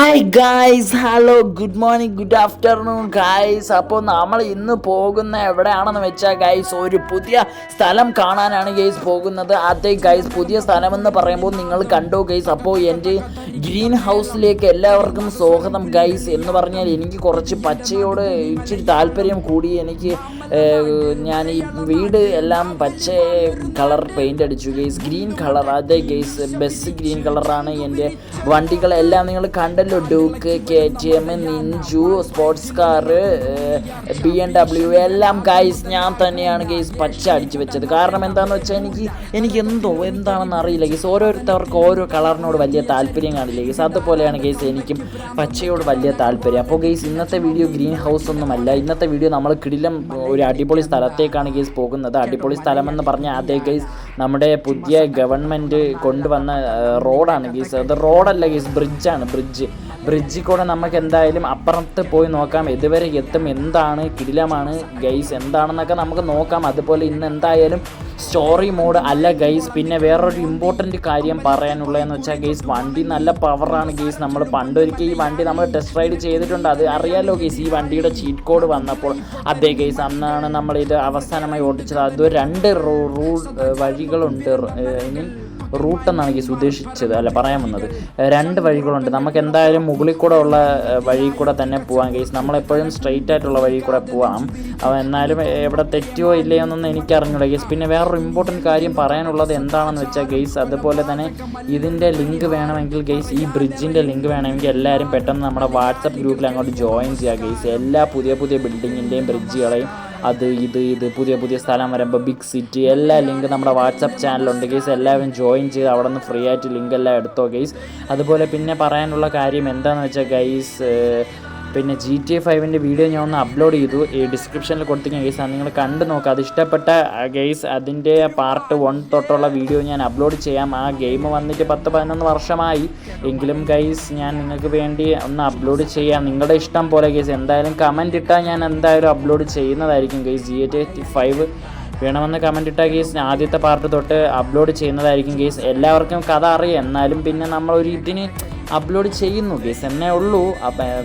Hi guys hello good morning good afternoon guys അപ്പോൾ നമ്മൾ ഇന്ന് പോകുന്ന എവിടെയാണെന്ന് വെച്ചാൽ ഗൈസ് ഒരു പുതിയ സ്ഥലം കാണാനാണ് ഗൈസ് പോകുന്നത്. അതെ ഗൈസ് പുതിയ സ്ഥലമെന്ന് പറയുമ്പോൾ നിങ്ങൾ കണ്ടോ ഗൈസ് അപ്പോൾ എന്റെ ഗ്രീൻ ഹൗസിലേക്ക് എല്ലാവർക്കും സ്വാഗതം ഗൈസ് എന്ന് പറഞ്ഞാൽ എനിക്ക് കുറച്ച് പച്ചയോട് ഇച്ചിരി താല്പര്യം കൂടി. എനിക്ക് ഞാൻ ഈ വീട് എല്ലാം പച്ച കളർ പെയിന്റ് അടിച്ചു. ഗെയ്സ് ഗ്രീൻ കളർ അതെ ഗെയ്സ് ബസ് ഗ്രീൻ കളറാണ് എന്റെ വണ്ടികളെല്ലാം നിങ്ങൾ കണ്ടല്ലോ. Duke K T M ninja sports car B M W എല്ലാം ഗൈസ് ഞാൻ തന്നെയാണ് ഗെയ്സ് പച്ച അടിച്ചു വെച്ചത്. കാരണം എന്താണെന്ന് വെച്ചാൽ എനിക്ക് എനിക്ക് എന്തോ എന്താണെന്ന് അറിയില്ല ഗെയ്സ് ഓരോരുത്തർക്ക് ഓരോ കളറിനോട് വലിയ താല്പര്യം കാണില്ല ഗെയ്സ് അതുപോലെയാണ് ഗെയ്സ് എനിക്കും പച്ചയോട് വലിയ താല്പര്യം. അപ്പോൾ ഗെയ്സ് ഇന്നത്തെ വീഡിയോ ഗ്രീൻ ഹൗസ് ഒന്നുമല്ല. ഇന്നത്തെ വീഡിയോ നമ്മൾ കിടിലം അടിപൊളി സ്ഥലത്തേക്കാണ് ഗെയ്സ് പോകുന്നത്. അടിപൊളി സ്ഥലമെന്ന് പറഞ്ഞാൽ അതേ ഗെയ്സ് നമ്മുടെ പുതിയ ഗവൺമെന്റ് കൊണ്ടുവന്ന റോഡാണ് ഗെയ്സ്. അത് റോഡല്ല ഗെയ്സ് ബ്രിഡ്ജാണ് ബ്രിഡ്ജ്. ബ്രിഡ്ജിൽ കൂടെ നമുക്ക് എന്തായാലും അപ്പുറത്ത് പോയി നോക്കാം. ഇതുവരെ എത്തും? എന്താണ്? കിടിലമാണ്. ഗൈസ് എന്താണെന്നൊക്കെ നമുക്ക് നോക്കാം. അതുപോലെ ഇന്ന് എന്തായാലും സ്റ്റോറി മോഡ് അല്ല ഗൈസ്. പിന്നെ വേറൊരു ഇമ്പോർട്ടന്റ് കാര്യം പറയാനുള്ളതെന്ന് വെച്ചാൽ ഗൈസ് വണ്ടി നല്ല പവറാണ് ഗൈസ്. നമ്മൾ പണ്ടൊരിക്കൽ ഈ വണ്ടി നമ്മൾ ടെസ്റ്റ് റൈഡ് ചെയ്തിട്ടുണ്ട്. അത് അറിയാലോ ഗൈസ് ഈ വണ്ടിയുടെ ചീറ്റ് കോഡ് വന്നപ്പോൾ. അതെ ഗൈസ് അന്നാണ് നമ്മൾ ഇത് അവസാനമായി ഓടിച്ചത്. അത് രണ്ട് റൂ റൂ വഴികളുണ്ട്. ഐ മീൻ റൂട്ട് എന്നാണ് എനിക്ക് ഉദ്ദേശിച്ചത് അല്ല പറയാൻ വന്നത് രണ്ട് വഴികളുണ്ട്. നമുക്ക് എന്തായാലും മുകളിൽ കൂടെ ഉള്ള വഴി കൂടെ തന്നെ പോകാൻ കേസ് നമ്മളെപ്പോഴും സ്ട്രെയിറ്റ് ആയിട്ടുള്ള വഴി കൂടെ പോകാം അപ്പോൾ എന്നാലും എവിടെ തെറ്റിയോ ഇല്ലയോ എന്നൊന്നും എനിക്ക് അറിഞ്ഞൂടാ ഗീസ്. പിന്നെ വേറൊരു ഇമ്പോർട്ടന്റ് കാര്യം പറയാനുള്ളത് എന്താണെന്ന് വെച്ചാൽ ഗെയ്സ് അതുപോലെ തന്നെ ഇതിന്റെ ലിങ്ക് വേണമെങ്കിൽ ഗെയ്സ് ഈ ബ്രിഡ്ജിന്റെ ലിങ്ക് വേണമെങ്കിൽ എല്ലാവരും പെട്ടെന്ന് നമ്മുടെ വാട്സപ്പ് ഗ്രൂപ്പിൽ അങ്ങോട്ട് ജോയിൻ ചെയ്യുക ഗെയ്സ് എല്ലാ പുതിയ പുതിയ ബിൽഡിങ്ങിന്റെയും ബ്രിഡ്ജുകളെയും അത് ഇത് ഇത് പുതിയ പുതിയ സ്ഥലം വരുമ്പോൾ ബിഗ് സിറ്റി എല്ലാ ലിങ്ക് നമ്മുടെ വാട്സപ്പ് ചാനലുണ്ട് ഗെയ്സ് എല്ലാവരും ജോയിൻ ചെയ്ത് അവിടെ നിന്ന് ഫ്രീ ആയിട്ട് ലിങ്ക് എല്ലാം എടുത്തോ ഗെയ്സ് അതുപോലെ പിന്നെ പറയാനുള്ള കാര്യം എന്താണെന്ന് വെച്ചാൽ ഗൈസ് പിന്നെ ജി ടി എ ഫൈവിന്റെ വീഡിയോ ഞാൻ ഒന്ന് അപ്ലോഡ് ചെയ്തു. ഈ ഡിസ്ക്രിപ്ഷനിൽ കൊടുത്തിരിക്കുന്ന ആണ്. നിങ്ങൾ കണ്ടു നോക്കുക അത് ഇഷ്ടപ്പെട്ട ഗെയ്സ് അതിന്റെ പാർട്ട് വൺ തൊട്ടുള്ള വീഡിയോ ഞാൻ അപ്ലോഡ് ചെയ്യാം. ആ ഗെയിം വന്നിട്ട് പത്ത് പതിനൊന്ന് വർഷമായി. എങ്കിലും ഗൈസ് ഞാൻ നിങ്ങൾക്ക് വേണ്ടി ഒന്ന് അപ്ലോഡ് ചെയ്യാം. നിങ്ങളുടെ ഇഷ്ടം പോലെ ഗെയ്സ് എന്തായാലും കമന്റ് ഇട്ടാൽ ഞാൻ എന്തായാലും അപ്ലോഡ് ചെയ്യുന്നതായിരിക്കും ഗെയ്സ് ജി ടി ഫൈവ് വേണമെന്ന് കമന്റ് ഇട്ടാൽ ഗെയ്സ് ആദ്യത്തെ പാർട്ട് തൊട്ട് അപ്ലോഡ് ചെയ്യുന്നതായിരിക്കും ഗെയ്സ് എല്ലാവർക്കും കഥ അറിയാം. എന്നാലും പിന്നെ നമ്മളൊരു ഇതിന് അപ്ലോഡ് ചെയ്യുന്നു. ഗേസ് എന്നേ ഉള്ളൂ.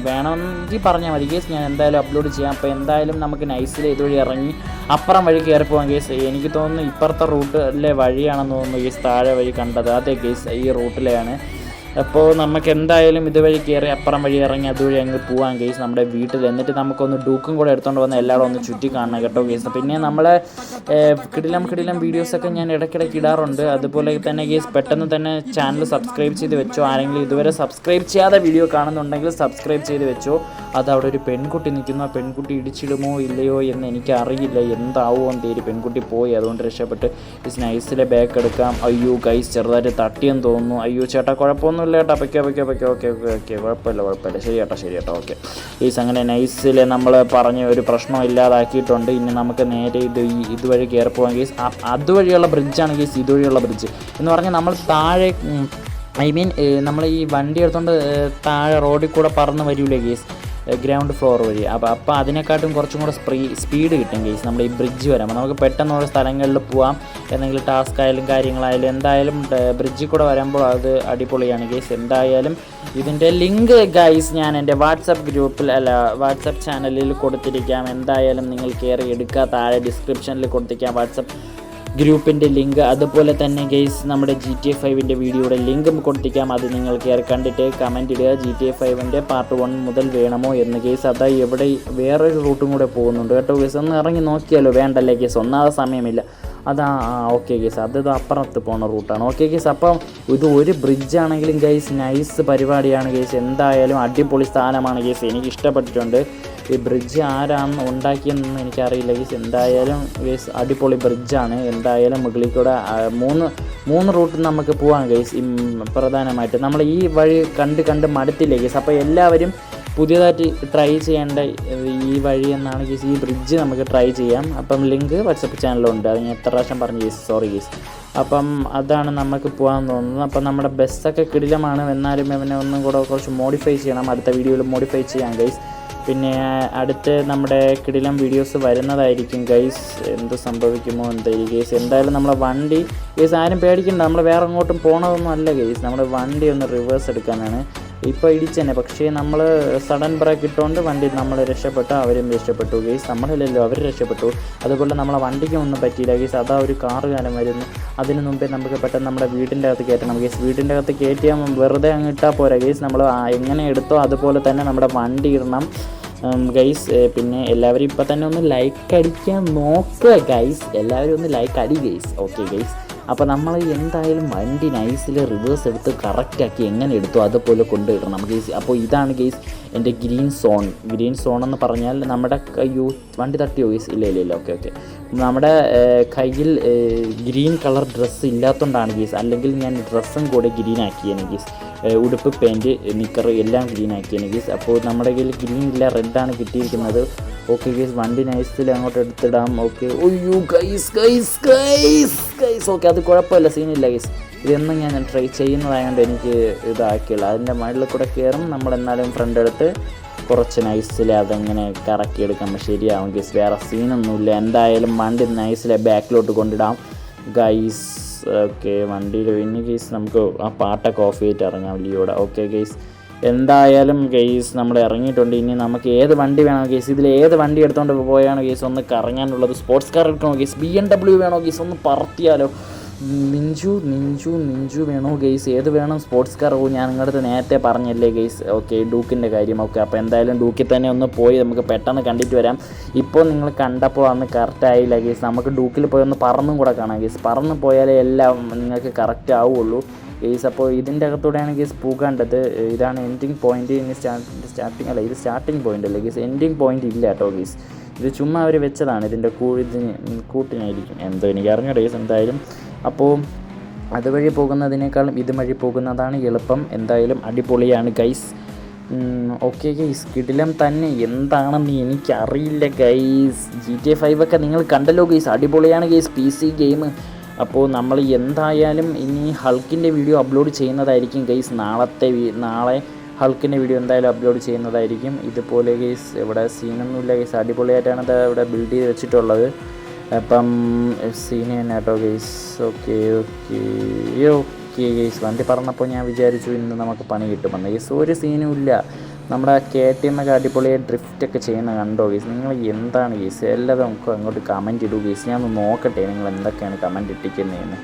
വേണമെങ്കിൽ പറഞ്ഞാൽ മതി. ഗേസ് ഞാൻ എന്തായാലും അപ്ലോഡ് ചെയ്യാം. അപ്പോൾ എന്തായാലും നമുക്ക് നൈസിൽ ഇതുവഴി ഇറങ്ങി അപ്പുറം വഴി കയറി ഗേസ് എനിക്ക് തോന്നുന്നു ഇപ്പുറത്തെ റൂട്ടിലെ വഴിയാണെന്ന് തോന്നുന്നു ഗേസ് താഴെ വഴി കണ്ടത്. അതേ ഗേസ് ഈ റൂട്ടിലെയാണ് അപ്പോൾ നമുക്ക് എന്തായാലും ഇതുവഴി കയറി അപ്പുറം വഴി ഇറങ്ങി അതുവഴി അങ്ങ് പോവാം കേസ് നമ്മുടെ വീട്ടിൽ. എന്നിട്ട് നമുക്കൊന്ന് ഡൂക്കും കൂടെ എടുത്തുകൊണ്ട് വന്ന് എല്ലാവരും ഒന്ന് ചുറ്റി കാണണം കേട്ടോ കേസ് പിന്നെ നമ്മളെ കിടിലം കിടിലം വീഡിയോസൊക്കെ ഞാൻ ഇടയ്ക്കിടയ്ക്ക് ഇടാറുണ്ട്. അതുപോലെ തന്നെ കേസ് പെട്ടെന്ന് തന്നെ ചാനൽ സബ്സ്ക്രൈബ് ചെയ്ത് വെച്ചോ. ആരെങ്കിലും ഇതുവരെ സബ്സ്ക്രൈബ് ചെയ്യാതെ വീഡിയോ കാണുന്നുണ്ടെങ്കിൽ സബ്സ്ക്രൈബ് ചെയ്ത് വെച്ചോ. അത് അവിടെ ഒരു പെൺകുട്ടി നിൽക്കുന്നു. ആ പെൺകുട്ടി ഇടിച്ചിടുമോ ഇല്ലയോ എന്ന് എനിക്ക് അറിയില്ല എന്താവുമോ എന്ന് തീരു പെൺകുട്ടി പോയി. അതുകൊണ്ട് രക്ഷപ്പെട്ട് ഈ സ്നൈസിലെ ബാക്ക് എടുക്കാം. അയ്യോ ഗൈസ് ചെറുതായിട്ട് തട്ടിയെന്ന് തോന്നുന്നു. അയ്യോ ചേട്ടാ കുഴപ്പമൊന്നുമില്ല ചേട്ടാ പൊയ്ക്കോ പൊയ്ക്കോ പൊയ്ക്കോ. Okay okay okay. കുഴപ്പമില്ല കുഴപ്പമില്ല. ശരി ചേട്ടാ ശരി ചേട്ടാ ഓക്കെ. ഈസ് അങ്ങനെ നൈസിൽ നമ്മൾ പറഞ്ഞ ഒരു പ്രശ്നം ഇല്ലാതാക്കിയിട്ടുണ്ട്. ഇനി നമുക്ക് നേരെ ഇത് ഈ ഇതുവഴി കയറി കേസ് അതുവഴിയുള്ള ബ്രിഡ്ജാണ് ഗീസ് ഇതുവഴിയുള്ള ബ്രിഡ്ജ് എന്ന് പറഞ്ഞാൽ നമ്മൾ താഴെ ഐ മീൻ നമ്മൾ ഈ വണ്ടി എടുത്തുകൊണ്ട് താഴെ റോഡിൽ കൂടെ പറന്ന് വരില്ലേ ഗീസ് ഗ്രൗണ്ട് ഫ്ലോർ വഴി. അപ്പോൾ അപ്പോൾ അതിനെക്കാട്ടും കുറച്ചും കൂടെ സ്പ്രീ സ്പീഡ് കിട്ടും കേസ് നമ്മുടെ ഈ ബ്രിഡ്ജ് വരാം. അപ്പോൾ നമുക്ക് പെട്ടെന്നുള്ള സ്ഥലങ്ങളിൽ പോവാം. എന്തെങ്കിലും ടാസ്ക് ആയാലും കാര്യങ്ങളായാലും എന്തായാലും ബ്രിഡ്ജിൽ കൂടെ വരുമ്പോൾ അത് അടിപൊളിയാണ് കേസ് എന്തായാലും ഇതിന്റെ ലിങ്ക് ഗൈസ് ഞാൻ എന്റെ വാട്സപ്പ് ഗ്രൂപ്പിൽ അല്ല വാട്സപ്പ് ചാനലിൽ കൊടുത്തിരിക്കാം. എന്തായാലും നിങ്ങൾ കയറി എടുക്കുക. താഴെ ഡിസ്ക്രിപ്ഷനിൽ കൊടുത്തിരിക്കാം വാട്സപ്പ് ഗ്രൂപ്പിന്റെ ലിങ്ക്. അതുപോലെ തന്നെ ഗെയ്സ് നമ്മുടെ ജി ടി എ ഫൈവിന്റെ വീഡിയോയുടെ ലിങ്കും കൊടുത്തിരിക്കാം അത് നിങ്ങൾ കയറി കണ്ടിട്ട് കമന്റ് ഇടുക. G T A ഫൈവിന്റെ part one മുതൽ വേണമോ എന്ന് ഗെയ്സ് അതാ എവിടെ വേറൊരു റൂട്ടും കൂടെ പോകുന്നുണ്ട് കേട്ടോ ഗെയ്സ് ഒന്ന് ഇറങ്ങി നോക്കിയാലോ? വേണ്ടല്ലേ ഗെയ്സ് ഒന്നാമത് സമയമില്ല. അതാ ഓക്കെ ഗെയ്സ് അത് അപ്പുറത്ത് പോണ റൂട്ടാണ് ഓക്കെ ഗെയ്സ് അപ്പം ഇത് ഒരു ബ്രിഡ്ജ് ആണെങ്കിലും ഗൈസ് നൈസ് പരിപാടിയാണ് ഗെയ്സ് എന്തായാലും അടിപൊളി സ്ഥാനമാണ് ഗെയ്സ് എനിക്ക് ഇഷ്ടപ്പെട്ടിട്ടുണ്ട്. ഈ ബ്രിഡ്ജ് ആരാണ് ഉണ്ടാക്കിയെന്നൊന്നും എനിക്കറിയില്ല. ഗേസ് എന്തായാലും ഗൈസ് അടിപൊളി ബ്രിഡ്ജാണ് എന്തായാലും മുകളിൽ കൂടെ മൂന്ന് മൂന്ന് റൂട്ട് നമുക്ക് പോകാം ഗൈസ് പ്രധാനമായിട്ട്. നമ്മൾ ഈ വഴി കണ്ട് കണ്ട് മടുത്തില്ലേ ഗൈസ് അപ്പോൾ എല്ലാവരും പുതിയതായിട്ട് ട്രൈ ചെയ്യേണ്ട ഈ വഴി എന്നാണ് ഗീസ് ഈ ബ്രിഡ്ജ് നമുക്ക് ട്രൈ ചെയ്യാം. അപ്പം ലിങ്ക് വാട്സപ്പ് ചാനലുണ്ട് അത് ഞാൻ എത്ര പ്രാവശ്യം പറഞ്ഞു ഗീസ് സോറി ഗീസ് അപ്പം അതാണ് നമുക്ക് പോകാൻ തോന്നുന്നത്. അപ്പം നമ്മുടെ ബസ്സൊക്കെ കിടിലമാണ്. എന്നാലും ഇവനെ ഒന്നും കൂടെ കുറച്ച് മോഡിഫൈ ചെയ്യണം. അടുത്ത വീഡിയോയിൽ മോഡിഫൈ ചെയ്യാം ഗൈസ് പിന്നെ അടുത്ത് നമ്മുടെ കിടിലം വീഡിയോസ് വരുന്നതായിരിക്കും. ഗൈസ് എന്ത് സംഭവിക്കുമോ എന്തായിരിക്കും ഗൈസ് എന്തായാലും നമ്മളെ വണ്ടി ഗൈസ് ആരും പേടിക്കണ്ട. നമ്മൾ വേറെ അങ്ങോട്ടും പോണതൊന്നും അല്ല ഗൈസ് നമ്മുടെ വണ്ടി ഒന്ന് റിവേഴ്സ് എടുക്കാനാണ്. ഇപ്പോൾ ഇടിച്ച് തന്നെ. പക്ഷേ നമ്മൾ സഡൻ ബ്രേക്ക് ഇട്ടുകൊണ്ട് വണ്ടി നമ്മൾ രക്ഷപ്പെട്ടു അവരും രക്ഷപ്പെട്ടു. ഗേസ് നമ്മളില്ലല്ലോ അവർ രക്ഷപ്പെട്ടു. അതുപോലെ നമ്മളെ വണ്ടിക്ക് ഒന്നും പറ്റിയില്ല. ഗേസ് അതാ ഒരു കാറ് കാലം വരുന്നു. അതിന് മുമ്പേ നമുക്ക് പെട്ടെന്ന് നമ്മുടെ വീടിന്റെ അകത്ത് കയറ്റണം. ഗേസ് വീടിന്റെ അകത്ത് കയറ്റിയാൽ വെറുതെ അങ്ങ് ഇട്ടാൽ പോരാ. ഗേസ് നമ്മൾ എങ്ങനെ എടുത്തോ അതുപോലെ തന്നെ നമ്മുടെ വണ്ടി ഇടണം. ഗൈസ് പിന്നെ എല്ലാവരും ഇപ്പം തന്നെ ഒന്ന് ലൈക്ക് അടിക്കാൻ നോക്കുക ഗൈസ് എല്ലാവരും ഒന്ന് ലൈക്ക് അടി ഗൈസ് ഓക്കെ ഗൈസ് അപ്പോൾ നമ്മൾ എന്തായാലും വണ്ടി നൈസിൽ റിവേഴ്സ് എടുത്ത് കറക്റ്റാക്കി എങ്ങനെ എടുത്തു അതുപോലെ കൊണ്ടുവരണം. ഗെയ്സ് അപ്പോൾ ഇതാണ് ഗെയ്സ് എന്റെ ഗ്രീൻ സോൺ ഗ്രീൻ സോൺ എന്ന് പറഞ്ഞാൽ നമ്മുടെ യൂ വണ്ടി തട്ടിയോ ഗെയ്സ് ഇല്ല ഇല്ല ഇല്ല. ഓക്കെ ഓക്കെ നമ്മുടെ കയ്യിൽ ഗ്രീൻ കളർ ഡ്രസ്സ് ഇല്ലാത്തതുകൊണ്ടാണ് ഗെയ്സ് അല്ലെങ്കിൽ ഞാൻ ഡ്രസ്സും കൂടെ ഗ്രീൻ ആക്കിയാണ് ഏർ, ഉടുപ്പ് പാന്റ് നിക്കർ എല്ലാം ഗ്രീൻ ആക്കിയാണ് ഗീസ്. അപ്പോൾ നമ്മുടെ കയ്യിൽ ഗ്രീൻ ഇല്ല റെഡാണ് കിട്ടിയിരിക്കുന്നത്. ഓക്കെ ഗൈസ് വണ്ടി നൈസിൽ അങ്ങോട്ട് എടുത്തിടാം. ഓക്കെ. ഒയ്യോ guys guys guys guys okay അത് കുഴപ്പമില്ല സീനില്ല ഗൈസ്. ഇതെന്നും ഞാൻ ട്രൈ ചെയ്യുന്നതായതുകൊണ്ട് എനിക്ക് ഇതാക്കിയുള്ളൂ അതിന്റെ മുകളിൽ കൂടെ കയറും നമ്മൾ എന്നാലും ഫ്രണ്ട് എടുത്ത് കുറച്ച് നൈസിൽ അതങ്ങനെ കറക്കി എടുക്കുമ്പോൾ ശരിയാവും ഗൈസ് വേറെ സീനൊന്നുമില്ല എന്തായാലും വണ്ടി നൈസിലെ ബാക്കിലോട്ട് കൊണ്ടിടാം. ഗൈസ് ഓക്കെ വണ്ടിയിൽ പിന്നെ കേസ് നമുക്ക് ആ പാട്ടൊക്കെ ഓഫ് ചെയ്തിട്ട് ഇറങ്ങാം ലിയോടെ. ഓക്കെ കേസ് എന്തായാലും ഗെയ്സ് നമ്മൾ ഇറങ്ങിയിട്ടുണ്ട്. ഇനി നമുക്ക് ഏത് വണ്ടി വേണോ ഗെയ്സ് ഇതിൽ ഏത് വണ്ടി എടുത്തുകൊണ്ട് പോയാണോ ഗെയ്സ് ഒന്ന് കറങ്ങാനുള്ളത് സ്പോർട്സ് കാർ എടുക്കണോ ഗെയ്സ് ബി എം ഡബ്ല്യു വേണോ ഗെയ്സ് ഒന്ന് പറത്തിയാലോ? നിഞ്ചു നിഞ്ചു നിഞ്ചു വേണോ ഗെയ്സ് ഏത് വേണം? സ്പോർട്സ് കാർ ഞാൻ നിങ്ങളുടെ നേരത്തെ പറഞ്ഞല്ലേ ഗെയ്സ് ഓക്കെ ഡൂക്കിന്റെ കാര്യം ഓക്കെ അപ്പോൾ എന്തായാലും ഡൂക്കിൽ തന്നെ ഒന്ന് പോയി നമുക്ക് പെട്ടെന്ന് കണ്ടിട്ട് വരാം. ഇപ്പോൾ നിങ്ങൾ കണ്ടപ്പോൾ അന്ന് കറക്റ്റ് ആയില്ല ഗെയ്സ് നമുക്ക് ഡൂക്കിൽ പോയി ഒന്ന് പറന്നും കൂടെ കാണാം ഗെയ്സ് പറന്ന് പോയാലേ എല്ലാം നിങ്ങൾക്ക് കറക്റ്റ് ആവുള്ളൂ. ഗെയ്സ് അപ്പോൾ ഇതിന്റെ അകത്തൂടെയാണ് ഗെയ്സ് പോകേണ്ടത് ഇതാണ് എൻഡിങ് പോയിന്റ് ഇനി സ്റ്റാർട്ട് സ്റ്റാർട്ടിങ് അല്ല ഇത് സ്റ്റാർട്ടിങ് പോയിന്റ് അല്ലേ ഗെയ്സ് എൻഡിങ് പോയിന്റ് ഇല്ല കേട്ടോ ഗെയ്സ് ഇത് ചുമ്മാ അവർ വെച്ചതാണ്. ഇതിന്റെ കൂ ഇതിന് കൂട്ടിനായിരിക്കും. എന്തോ എനിക്ക് അറിഞ്ഞ ഗെയ്സ് എന്തായാലും അപ്പോൾ അതുവഴി പോകുന്നതിനേക്കാളും ഇതുവഴി പോകുന്നതാണ് എളുപ്പം. എന്തായാലും അടിപൊളിയാണ് ഗൈസ് ഓക്കെ ഗൈസ് കിടിലം തന്നെ. എന്താണെന്ന് എനിക്കറിയില്ല guys G T A five ഒക്കെ നിങ്ങൾ കണ്ടല്ലോ ഗൈസ് അടിപൊളിയാണ് ഗൈസ് പി സി ഗെയിം അപ്പോൾ നമ്മൾ എന്തായാലും ഇനി ഹൾക്കിന്റെ വീഡിയോ അപ്ലോഡ് ചെയ്യുന്നതായിരിക്കും ഗൈസ് നാളത്തെ നാളെ ഹൾക്കിന്റെ വീഡിയോ എന്തായാലും അപ്ലോഡ് ചെയ്യുന്നതായിരിക്കും. ഇതുപോലെ ഗൈസ് ഇവിടെ സീനൊന്നുമില്ല ഗൈസ് അടിപൊളിയായിട്ടാണ് ഇവിടെ ബിൽഡ് ചെയ്ത് വെച്ചിട്ടുള്ളത്. അപ്പം സീനിയർ കേട്ടോ guys okay okay okay guys വണ്ടി പറഞ്ഞപ്പോൾ ഞാൻ വിചാരിച്ചു ഇന്ന് നമുക്ക് പണി കിട്ടുമെന്ന്. ഗെയ്സ് ഒരു സീനും ഇല്ല. നമ്മുടെ കെ ടി എം ഒക്കെ അടിപൊളിയായി ഡ്രിഫ്റ്റ് ഒക്കെ ചെയ്യുന്ന കണ്ടോ ഗെയ്സ് നിങ്ങൾ എന്താണ് ഗെയ്സ് എല്ലാം നമുക്ക് അങ്ങോട്ട് കമന്റ് ഇടൂ ഗെയ്സ് ഞാൻ ഒന്ന് നോക്കട്ടെ നിങ്ങൾ എന്തൊക്കെയാണ് കമന്റ് ഇട്ടിക്കുന്നതെന്ന്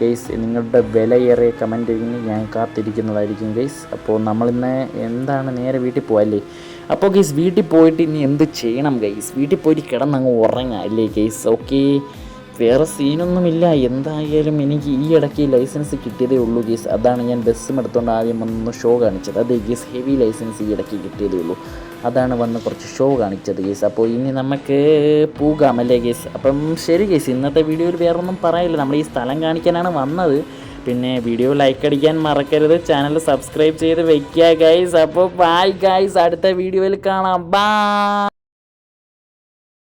ഗെയ്സ് നിങ്ങളുടെ വിലയേറിയ കമന്റ് ഞാൻ കാത്തിരിക്കുന്നതായിരിക്കും ഗെയ്സ് അപ്പോൾ നമ്മളിന്ന് എന്താണ് നേരെ വീട്ടിൽ പോവല്ലേ? അപ്പോൾ ഗൈസ് വീട്ടിൽ പോയിട്ട് ഇനി എന്ത് ചെയ്യണം ഗൈസ് വീട്ടിൽ പോയിട്ട് കിടന്നങ്ങ് ഉറങ്ങാം അല്ലേ ഗൈസ് ഓക്കെ വേറെ സീനൊന്നുമില്ല എന്തായാലും എനിക്ക് ഈ ഇടയ്ക്ക് ലൈസൻസ് കിട്ടിയതേ ഉള്ളൂ ഗീസ് അതാണ് ഞാൻ ബസ്സും എടുത്തുകൊണ്ട് ആദ്യം വന്ന് ഷോ കാണിച്ചത്. അതേ ഗീസ് ഹെവി ലൈസൻസ് ഈ ഇടയ്ക്ക് കിട്ടിയതേ ഉള്ളൂ. അതാണ് വന്ന് കുറച്ച് ഷോ കാണിച്ചത് ഗീസ് അപ്പോൾ ഇനി നമുക്ക് പോകാം അല്ലേ ഗീസ് അപ്പം ശരി ഗീസ് ഇന്നത്തെ വീഡിയോയിൽ വേറെ ഒന്നും പറയില്ല. നമ്മൾ ഈ സ്ഥലം കാണിക്കാനാണ് വന്നത്. പിന്നെ വീഡിയോ ലൈക്ക് അടിക്കാൻ മറക്കരുത്. ചാനൽ സബ്സ്ക്രൈബ് ചെയ്ത് വെക്കുക ഗൈസ് അപ്പോൾ ബൈ ഗൈസ് അടുത്ത വീഡിയോയിൽ കാണാം. ബൈ